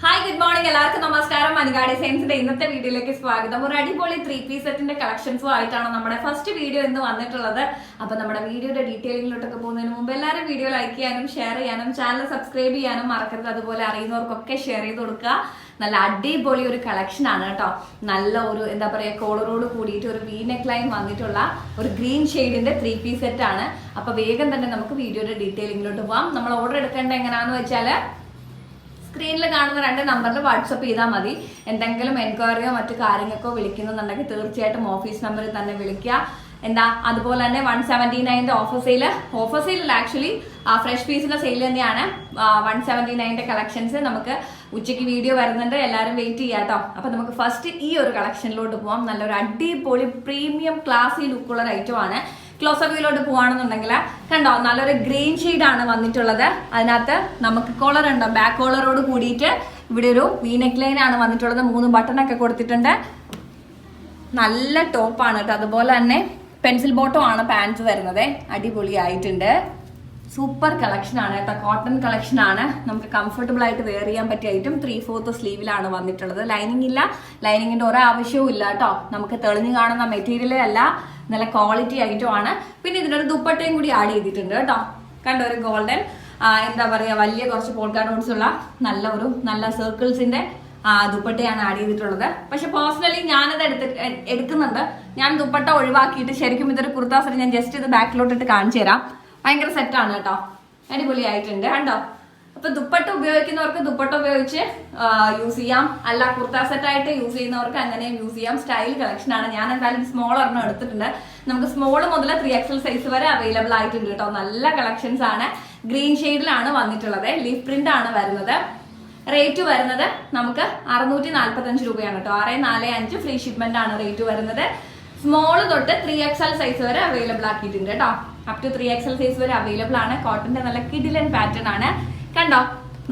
Hi good morning എല്ലാവർക്കും നമസ്കാരം. മനുകാ സയൻസിന്റെ ഇന്നത്തെ വീഡിയോയിലേക്ക് സ്വാഗതം. ഒരു അടിപൊളി ത്രീ പീസ് സെറ്റിന്റെ കളക്ഷൻസും ആയിട്ടാണ് നമ്മുടെ ഫസ്റ്റ് വീഡിയോ ഇന്ന് വന്നിട്ടുള്ളത്. അപ്പൊ നമ്മുടെ വീഡിയോയുടെ ഡീറ്റെയിലിങ്ങിലോട്ടൊക്കെ പോകുന്നതിന് മുമ്പ് എല്ലാവരും വീഡിയോ ലൈക്ക് ചെയ്യാനും ഷെയർ ചെയ്യാനും ചാനൽ സബ്സ്ക്രൈബ് ചെയ്യാനും മറക്കരുത്. അതുപോലെ അറിയുന്നവർക്കൊക്കെ ഷെയർ ചെയ്ത് കൊടുക്കുക. നല്ല അടിപൊളി ഒരു കളക്ഷൻ ആണ് കേട്ടോ. നല്ല ഒരു എന്താ പറയുക കോളറോട് കൂടിയിട്ട് ഒരു വി നെക്ക് ലൈൻ വന്നിട്ടുള്ള ഒരു ഗ്രീൻ ഷെയ്ഡിന്റെ ത്രീ പീസ് സെറ്റ് ആണ്. അപ്പൊ വേഗം തന്നെ നമുക്ക് വീഡിയോയുടെ ഡീറ്റെയിലിങ്ങിലോട്ട് പോവാം. നമ്മൾ ഓർഡർ എടുക്കേണ്ട എങ്ങനെയാണെന്ന് വെച്ചാൽ സ്ക്രീനിൽ കാണുന്ന രണ്ട് നമ്പറിൽ വാട്സപ്പ് ചെയ്താൽ മതി. എന്തെങ്കിലും എൻക്വയറിയോ മറ്റു കാര്യങ്ങൾക്കോ വിളിക്കുന്നുണ്ടെങ്കിൽ തീർച്ചയായിട്ടും ഓഫീസ് നമ്പറിൽ തന്നെ വിളിക്കുക. എന്താ അതുപോലെ തന്നെ വൺ സെവന്റി നയന്റെ ഓഫർ സെയിൽ ഓഫർ സെയിലല്ല ആക്ച്വലി ഫ്രഷ് പീസിന്റെ സെയിൽ തന്നെയാണ്. വൺ സെവന്റി നയന്റെ കളക്ഷൻസ് നമുക്ക് ഉച്ചയ്ക്ക് വീഡിയോ വരുന്നുണ്ട്. എല്ലാവരും വെയിറ്റ് ചെയ്യാട്ടോ അപ്പൊ നമുക്ക് ഫസ്റ്റ് ഈ ഒരു കളക്ഷനിലോട്ട് പോവാം. നല്ലൊരു അടിപൊളി പ്രീമിയം ക്ലാസി ലുക്കുള്ള ഒരു ഐറ്റം ആണ്. ക്ലോസ് അപ്പിലോട്ട് പോവാണെന്നുണ്ടെങ്കിൽ കണ്ടോ നല്ലൊരു ഗ്രീൻ ആണ് വന്നിട്ടുള്ളത്. അതിനകത്ത് നമുക്ക് കോളർ ഉണ്ടോ? ബാക്ക് കോളറോട് കൂടിയിട്ട് ഇവിടെ ഒരു വീനെക്ക് ലൈൻ ആണ് വന്നിട്ടുള്ളത്. മൂന്ന് ബട്ടൺ ഒക്കെ കൊടുത്തിട്ടുണ്ട്. നല്ല ടോപ്പാണ് കേട്ടോ അതുപോലെ തന്നെ പെൻസിൽ ബോട്ടം ആണ് പാൻസ് വരുന്നത്. അടിപൊളിയായിട്ടുണ്ട്. സൂപ്പർ കളക്ഷൻ ആണ് കേട്ടോ. കോട്ടൺ കളക്ഷൻ ആണ്. നമുക്ക് കംഫർട്ടബിൾ ആയിട്ട് വെയർ ചെയ്യാൻ പറ്റിയ ഐറ്റം ത്രീ ഫോർത്ത് സ്ലീവിലാണ് വന്നിട്ടുള്ളത്. ലൈനിങ് ഇല്ല. ലൈനിങ്ങിന്റെ ഒരാവശ്യവും ഇല്ല കേട്ടോ. നമുക്ക് തെളിഞ്ഞു കാണുന്ന മെറ്റീരിയലേ അല്ല. നല്ല ക്വാളിറ്റി ഐറ്റം ആണ്. പിന്നെ ഇതിനൊരു ദുപ്പട്ടയും കൂടി ആഡ് ചെയ്തിട്ടുണ്ട് കേട്ടോ. കണ്ടോ ഒരു ഗോൾഡൻ എന്താ പറയാ വലിയ കുറച്ച് പോൾക്കാ ഡോട്ട്സ് ഉള്ള നല്ല ഒരു നല്ല സർക്കിൾസിന്റെ ദുപ്പട്ടയാണ് ആഡ് ചെയ്തിട്ടുള്ളത്. പക്ഷെ പേഴ്സണലി ഞാനത് എടുത്ത് എടുക്കുന്നുണ്ട്. ഞാൻ ദുപ്പട്ട ഒഴിവാക്കിയിട്ട് ശരിക്കും ഇതൊരു കുർത്താസറി ഞാൻ ജസ്റ്റ് ഇത് ബാക്കിലോട്ടിട്ട് കാണിച്ചു തരാം. ഭയങ്കര സെറ്റാണ് കേട്ടോ. അടിപൊളിയായിട്ടുണ്ട്. കണ്ടോ? അപ്പൊ ദുപ്പട്ട ഉപയോഗിക്കുന്നവർക്ക് ദുപ്പട്ട ഉപയോഗിച്ച് യൂസ് ചെയ്യാം. അല്ല കുർത്ത സെറ്റ് ആയിട്ട് യൂസ് ചെയ്യുന്നവർക്ക് അങ്ങനെയും യൂസ് ചെയ്യാം. സ്റ്റൈൽ കളക്ഷൻ ആണ്. ഞാൻ എന്തായാലും സ്മോൾ ഒരെണ്ണം എടുത്തിട്ടുണ്ട്. നമുക്ക് സ്മോൾ മുതൽ ത്രീ എക്സൽ സൈസ് വരെ അവൈലബിൾ ആയിട്ടുണ്ട് കേട്ടോ. നല്ല കളക്ഷൻസ് ആണ്. ഗ്രീൻ ഷെയ്ഡിലാണ് വന്നിട്ടുള്ളത്. ലീഫ് പ്രിന്റ് ആണ് വരുന്നത്. റേറ്റ് വരുന്നത് നമുക്ക് അറുന്നൂറ്റി നാല്പത്തി അഞ്ച് രൂപയാണ് കേട്ടോ. ആറ് നാല് അഞ്ച് ഫ്രീ ഷിപ്മെന്റ് ആണ് റേറ്റ് വരുന്നത്. സ്മോൾ തൊട്ട് ത്രീ എക്സൽ സൈസ് വരെ അവൈലബിൾ ആക്കിയിട്ടുണ്ട് കേട്ടോ. Up to three XL size വരെ അവൈലബിൾ ആണ്. കോട്ടന്റെ നല്ല കിഡിലൻ പാറ്റേൺ ആണ്. കണ്ടോ?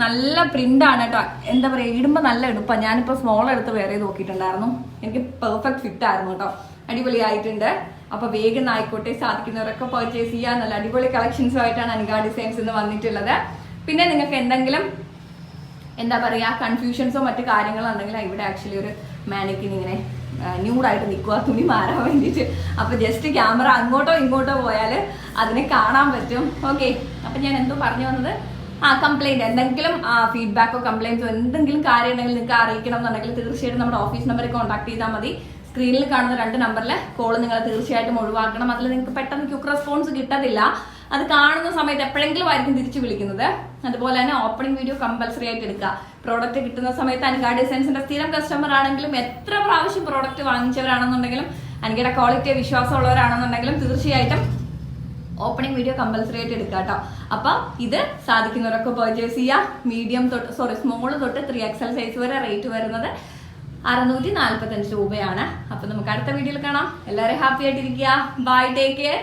നല്ല പ്രിന്റ് ആണ് കേട്ടോ. എന്താ പറയാ ഇടുമ്പോ നല്ല എടുപ്പാ. ഞാനിപ്പോ സ്മോൾ എടുത്ത് വേറെ നോക്കിയിട്ടുണ്ടായിരുന്നു. എനിക്ക് പെർഫെക്റ്റ് ഫിറ്റ് ആയിരുന്നു കേട്ടോ. അടിപൊളിയായിട്ടുണ്ട്. അപ്പൊ വേഗം ആയിക്കോട്ടെ സാധിക്കുന്നവരൊക്കെ പർച്ചേസ് ചെയ്യാൻ നല്ല അടിപൊളി കളക്ഷൻസും ആയിട്ടാണ് അനിക ഡിസൈൻസ് ഇന്ന് വന്നിട്ടുള്ളത്. പിന്നെ നിങ്ങൾക്ക് എന്തെങ്കിലും എന്താ പറയുക കൺഫ്യൂഷൻസോ മറ്റു കാര്യങ്ങളോ ഉണ്ടെങ്കിൽ ഇവിടെ ആക്ച്വലി ഒരു മാനിക്കിൻ ഇങ്ങനെ ന്യൂഡായിട്ട് നിൽക്കുക തുണി മാറാൻ വേണ്ടിയിട്ട്. അപ്പോൾ ജസ്റ്റ് ക്യാമറ അങ്ങോട്ടോ ഇങ്ങോട്ടോ പോയാൽ അതിനെ കാണാൻ പറ്റും. ഓക്കെ അപ്പം ഞാൻ എന്തോ പറഞ്ഞു വന്നത്? ആ കംപ്ലൈന്റ് എന്തെങ്കിലും ഫീഡ്ബാക്കോ കംപ്ലൈൻസോ എന്തെങ്കിലും കാര്യം ഉണ്ടെങ്കിൽ നിങ്ങൾക്ക് അറിയിക്കണം എന്നുണ്ടെങ്കിൽ തീർച്ചയായിട്ടും നമ്മുടെ ഓഫീസ് നമ്പറിൽ കോൺടാക്ട് ചെയ്താൽ മതി. സ്ക്രീനിൽ കാണുന്ന രണ്ട് നമ്പറിൽ കോൾ നിങ്ങൾ തീർച്ചയായിട്ടും ഒഴിവാക്കണം. അതിൽ നിങ്ങൾക്ക് പെട്ടെന്ന് ക്യുക്ക് റെസ്പോൺസ് കിട്ടത്തില്ല. അത് കാണുന്ന സമയത്ത് എപ്പോഴെങ്കിലും ആയിരിക്കും തിരിച്ചു വിളിക്കുന്നത്. അതുപോലെ തന്നെ ഓപ്പണിംഗ് വീഡിയോ കമ്പൽസറി ആയിട്ട് എടുക്കുക. പ്രോഡക്റ്റ് കിട്ടുന്ന സമയത്ത് അനിക ഡിസൈൻസിന്റെ സ്ഥിരം കസ്റ്റമർ ആണെങ്കിലും എത്ര പ്രാവശ്യം പ്രോഡക്റ്റ് വാങ്ങിച്ചവരാണെന്നുണ്ടെങ്കിലും അനികയുടെ ക്വാളിറ്റിയെ വിശ്വാസമുള്ളവരാണെന്നുണ്ടെങ്കിലും തീർച്ചയായിട്ടും ഓപ്പണിംഗ് വീഡിയോ കമ്പൽസറി ആയിട്ട് എടുക്കുക കേട്ടോ. അപ്പൊ ഇത് സാധിക്കുന്നവരൊക്കെ പർച്ചേസ് ചെയ്യുക. മീഡിയം തൊട്ട് സോറി സ്മോൾ തൊട്ട് ത്രീ എക്സൽ സൈസ് വരെ റേറ്റ് വരുന്നത് അറുന്നൂറ്റി നാല്പത്തഞ്ച് രൂപയാണ്. അപ്പൊ നമുക്ക് അടുത്ത വീഡിയോയിൽ കാണാം. എല്ലാവരും ഹാപ്പി ആയിട്ടിരിക്കുക. Bye take care